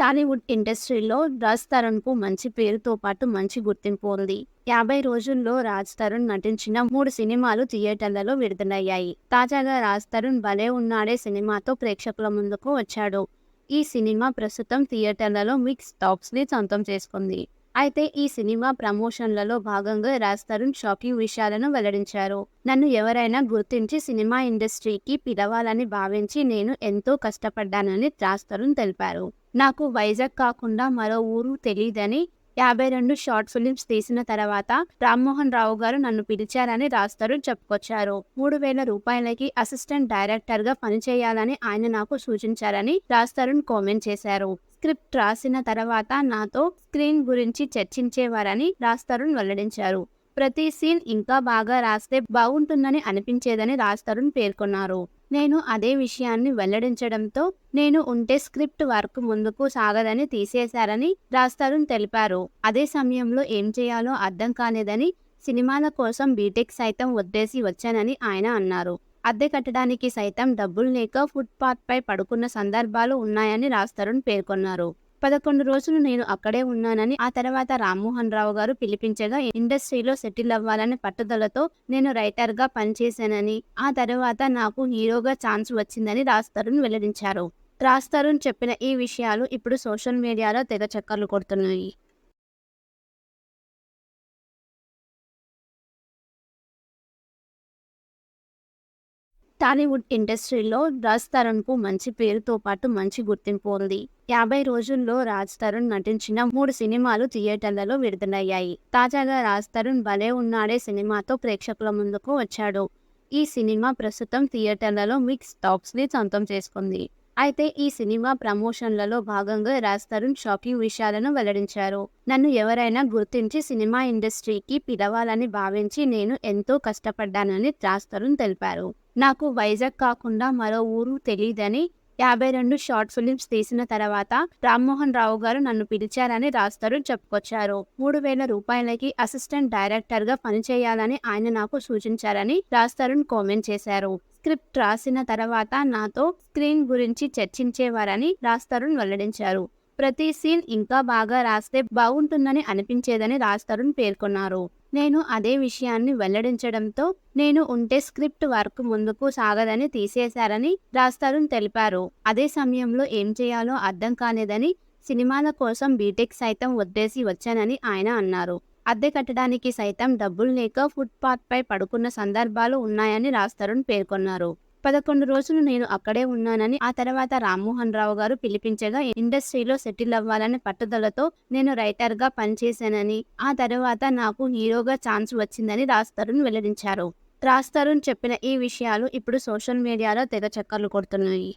టాలీవుడ్ ఇండస్ట్రీలో రాజ్ తరుణ్కు మంచి పేరుతో పాటు మంచి గుర్తింపు ఉంది. యాభై రోజుల్లో రాజ్ తరుణ్ నటించిన మూడు సినిమాలు థియేటర్లలో విడుదలయ్యాయి. తాజాగా రాజ్ తరుణ్ భలే ఉన్నాడే సినిమాతో ప్రేక్షకుల ముందుకు వచ్చాడు. ఈ సినిమా ప్రస్తుతం థియేటర్లలో మిక్స్ టాప్స్ని సొంతం చేసుకుంది. అయితే ఈ సినిమా ప్రమోషన్లలో భాగంగా రాజ్ తరుణ్ షాకింగ్ విషయాలను వెల్లడించారు. నన్ను ఎవరైనా గుర్తించి సినిమా ఇండస్ట్రీకి పిలవాలని భావించి నేను ఎంతో కష్టపడ్డానని రాజ్ తరుణ్ తెలిపారు. నాకు వైజాగ్ కాకుండా మరో ఊరు తెలియదని యాభై రెండు షార్ట్ ఫిలిమ్స్ తీసిన తర్వాత రామ్మోహన్ రావు గారు నన్ను పిలిచారని రాస్తారు చెప్పుకొచ్చారు. మూడు వేల రూపాయలకి అసిస్టెంట్ డైరెక్టర్గా పనిచేయాలని ఆయన నాకు సూచించారని రాజ్ కామెంట్ చేశారు. స్క్రిప్ట్ రాసిన తర్వాత నాతో స్క్రీన్ గురించి చర్చించేవారని రాజ్ వెల్లడించారు. ప్రతి సీన్ ఇంకా బాగా రాస్తే బాగుంటుందని అనిపించేదని రాజ్ పేర్కొన్నారు. నేను అదే విషయాన్ని వెల్లడించడంతో నేను ఉంటే స్క్రిప్ట్ వర్క్ ముందుకు సాగదని తీసేశారని రాజ్ తెలిపారు. అదే సమయంలో ఏం చేయాలో అర్థం కాలేదని సినిమాల కోసం బీటెక్ సైతం వద్దేసి వచ్చానని ఆయన అన్నారు. అద్దె కట్టడానికి సైతం డబ్బులు లేక ఫుట్పాత్పై పడుకున్న సందర్భాలు ఉన్నాయని రాజ్ పేర్కొన్నారు. పదకొండు రోజులు నేను అక్కడే ఉన్నానని ఆ తర్వాత రామ్మోహన్ రావు గారు పిలిపించగా ఇండస్ట్రీలో సెటిల్ అవ్వాలని పట్టుదలతో నేను రైటర్గా పనిచేశానని ఆ తర్వాత నాకు హీరోగా ఛాన్స్ వచ్చిందని రాజ్ తరుణ్ వెల్లడించారు. రాజ్ తరుణ్ చెప్పిన ఈ విషయాలు ఇప్పుడు సోషల్ మీడియాలో తెగ చక్కర్లు కొడుతున్నాయి. టాలీవుడ్ ఇండస్ట్రీలో రాజ్ తరుణ్కు మంచి పేరుతో పాటు మంచి గుర్తింపు ఉంది. యాభై రోజుల్లో రాజ్ తరుణ్ నటించిన మూడు సినిమాలు థియేటర్లలో విడుదలయ్యాయి. తాజాగా రాజ్ తరుణ్ భలే ఉన్నాడే సినిమాతో ప్రేక్షకుల ముందుకు వచ్చాడు. ఈ సినిమా ప్రస్తుతం థియేటర్లలో మిక్స్ టాప్స్ని సొంతం చేసుకుంది. అయితే ఈ సినిమా ప్రమోషన్లలో భాగంగా రాజ్ తరుణ్ షాకింగ్ విషయాలను వెల్లడించారు. నన్ను ఎవరైనా గుర్తించి సినిమా ఇండస్ట్రీకి పిలవాలని భావించి నేను ఎంతో కష్టపడ్డానని రాజ్ తరుణ్ తెలిపారు. నాకు వైజాగ్ కాకుండా మరో ఊరు తెలియదని యాభై రెండు షార్ట్ ఫిలిమ్స్ తీసిన తర్వాత రామ్మోహన్ రావు గారు నన్ను పిలిచారని రాస్తారు చెప్పుకొచ్చారు. మూడు వేల రూపాయలకి అసిస్టెంట్ డైరెక్టర్గా పనిచేయాలని ఆయన నాకు సూచించారని రాజ్ కామెంట్ చేశారు. స్క్రిప్ట్ రాసిన తర్వాత నాతో స్క్రీన్ గురించి చర్చించేవారని రాజ్ వెల్లడించారు. ప్రతి సీన్ ఇంకా బాగా రాస్తే బాగుంటుందని అనిపించేదని రాజ్ పేర్కొన్నారు. నేను అదే విషయాన్ని వెల్లడించడంతో నేను ఉంటే స్క్రిప్ట్ వర్క్ ముందుకు సాగదని తీసేశారని రాస్తారుని తెలిపారు. అదే సమయంలో ఏం చేయాలో అర్థం కాలేదని సినిమాల కోసం బీటెక్ సైతం వద్దేసి వచ్చానని ఆయన అన్నారు. అద్దె కట్టడానికి సైతం డబ్బులు లేక ఫుట్పాత్పై పడుకున్న సందర్భాలు ఉన్నాయని రాస్తారుని పేర్కొన్నారు. పదకొండు రోజులు నేను అక్కడే ఉన్నానని ఆ తర్వాత రామ్మోహన్ రావు గారు పిలిపించగా ఇండస్ట్రీలో సెటిల్ అవ్వాలని పట్టుదలతో నేను రైటర్గా పనిచేశానని ఆ తర్వాత నాకు హీరోగా ఛాన్స్ వచ్చిందని రాజ్ తరుణ్ వెల్లడించారు. రాజ్ తరుణ్ చెప్పిన ఈ విషయాలు ఇప్పుడు సోషల్ మీడియాలో తెగ చక్కర్లు కొడుతున్నాయి.